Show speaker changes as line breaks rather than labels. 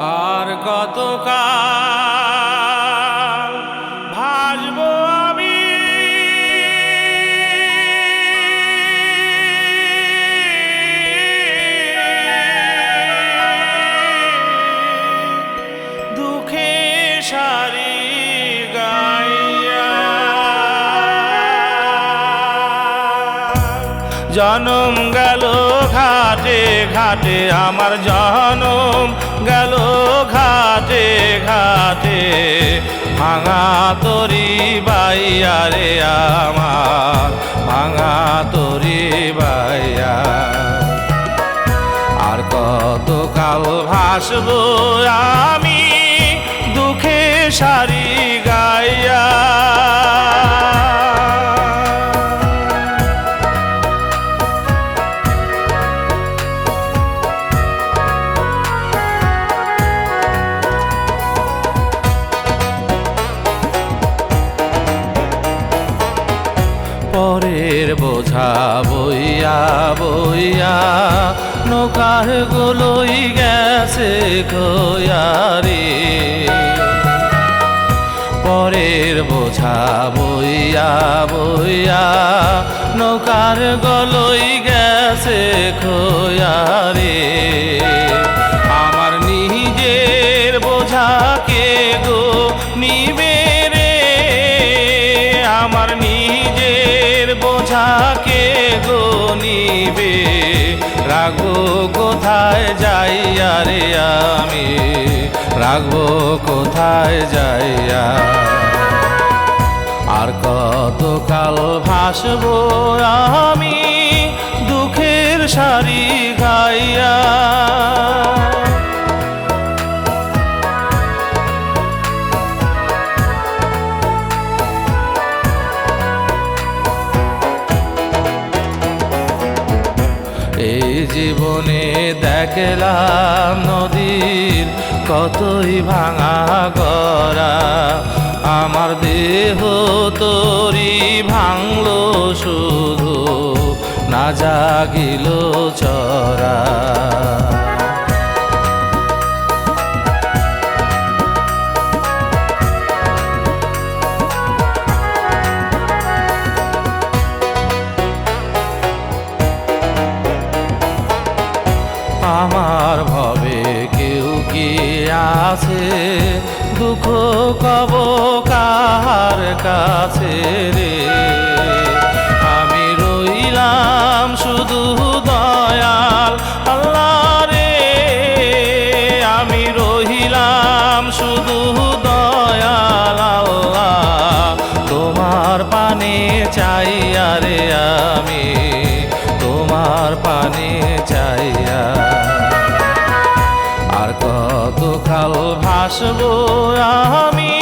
আর কতকাল ভাসবো আমি। দুঃখে সারি জনম গেল ঘাটে ঘাটে আমার জনম। ভাঙা তরি বাইয়া রে আমার, ভাঙা তরি বাইয়া আর কত কাল ভাসব আমি দুঃখে সারি গাইয়া পরের বোঝা বইয়া বইয়া, নৌকার গুলোই গেছে খোয়ারে। পরের বোঝা বইয়া বইয়া, নৌকার গলই গেছে খোয়ারে। আমার নিজের বোঝা কে গো নিবে রে? আমার রাখব কোথায় যাইয়া রে আমি? রাখব কোথায় যাইয়া? আর কত কাল ভাসবো আমি দুঃখের সারি জীবনে দেখলাম নদীর কতই ভাঙা গড়া। আমার দেহ তরি ভাঙলো শুধু না জাগিল চরা আমার ভবে কেউ কি আছে? দুঃখ কব কার কাছে রে? আমি রইলাম শুধু দয়াল আল্লাহ রে। আমি রহিলাম শুধু দয়াল আল্লাহ। তোমার পানে চাইয়া রে কাল ভাসবো আমি।